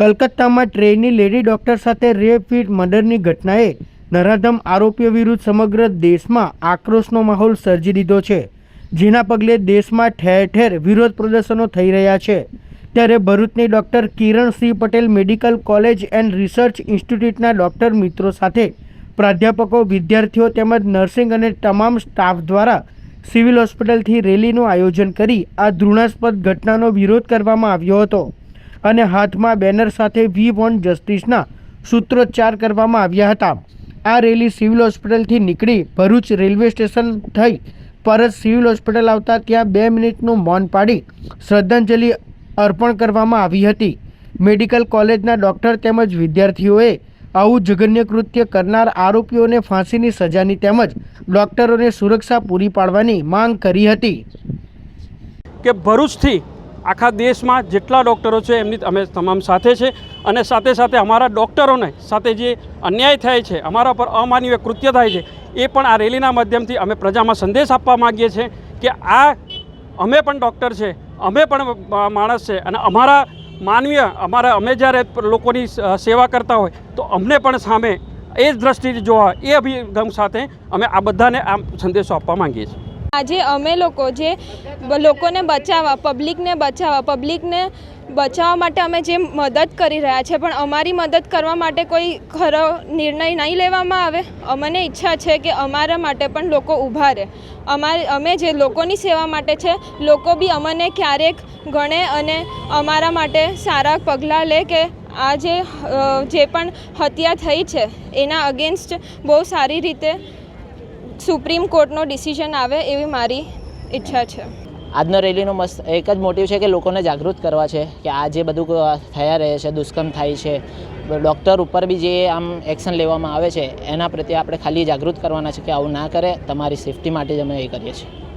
કલકત્તામાં ટ્રેનની lady doctor સાથે rape with મર્ડરની ઘટનાએ નરાધમ આરોપીઓ વિરુદ્ધ સમગ્ર દેશમાં આક્રોશનો માહોલ સર્જી દીધો છે. જેના પગલે દેશમાં ઠેર ઠેર વિરોધ પ્રદર્શનો થઈ રહ્યા છે. ત્યારે ભરૂચની doctor Kiransinh Patel medical college and research ઇન્સ્ટિટ્યૂટના doctor મિત્રો સાથે પ્રાધ્યાપકો, વિદ્યાર્થીઓ તેમજ નર્સિંગ અને તમામ સ્ટાફ દ્વારા સિવિલ હોસ્પિટલથી રેલીનું આયોજન કરી આ ધૃણાસ્પદ ઘટનાનો વિરોધ કરવામાં આવ્યો હતો. અને હાથમાં બેનર સાથે વી વોન જસ્ટિસના સૂત્રોચ્ચાર કરવામાં આવ્યા હતા. આ રેલી સિવિલ હોસ્પિટલથી નીકળી ભરૂચ રેલવે સ્ટેશન થઈ પરત સિવિલ હોસ્પિટલ આવતા ત્યાં બે મિનિટનું મૌન પાડી શ્રદ્ધાંજલિ અર્પણ કરવામાં આવી હતી. મેડિકલ કોલેજના ડૉક્ટર તેમજ વિદ્યાર્થીઓએ આવું જઘન્ય કૃત્ય કરનાર આરોપીઓને ફાંસીની સજાની તેમજ ડૉક્ટરોને સુરક્ષા પૂરી પાડવાની માંગ કરી હતી. કે ભરૂચથી આખા દેશમાં જેટલા ડૉક્ટરો છે, એમની અમે તમામ સાથે છે અને સાથે સાથે અમારા ડૉક્ટરોને સાથે જે અન્યાય થાય છે, અમારા પર અમાનવીય કૃત્ય થાય છે, એ પણ આ રેલીના માધ્યમથી અમે પ્રજામાં સંદેશ આપવા માગીએ છીએ કે આ અમે પણ ડૉક્ટર છે, અમે પણ માણસ છે અને અમારા માનવીય, અમારા અમે જ્યારે લોકોની સેવા કરતા હોય તો અમને પણ સામે એ જ દ્રષ્ટિથી જોવા, એ અભિગમ સાથે અમે આ બધાને આ સંદેશો આપવા માગીએ છીએ. આજે અમે લોકો જે લોકોને બચાવવા, પબ્લિકને બચાવવા પબ્લિકને બચાવવા માટે અમે જે મદદ કરી રહ્યા છે, પણ અમારી મદદ કરવા માટે કોઈ ખરો નિર્ણય નહીં લેવામાં આવે. અમને ઈચ્છા છે કે અમારા માટે પણ લોકો ઊભા રહે. અમારે, અમે જે લોકોની સેવા માટે છે, લોકો બી અમને ક્યારેક ગણે અને અમારા માટે સારા પગલાં લે કે આ જે જે પણ હત્યા થઈ છે, એના અગેન્સ્ટ બહુ સારી રીતે સુપ્રીમ કોર્ટનો ડિસિઝન આવે એવી મારી ઈચ્છા છે. આજનો રેલીનો મસ્ત, એક જ મોટિવ છે કે લોકોને જાગૃત કરવા છે કે આ જે બધું થયા રહે છે, દુષ્કર્મ થાય છે, ડૉક્ટર ઉપર બી જે આમ એક્શન લેવામાં આવે છે, એના પ્રત્યે આપણે ખાલી જાગૃત કરવાના છે કે આવું ના કરે, તમારી સેફટી માટે જ અમે એ કરીએ છીએ.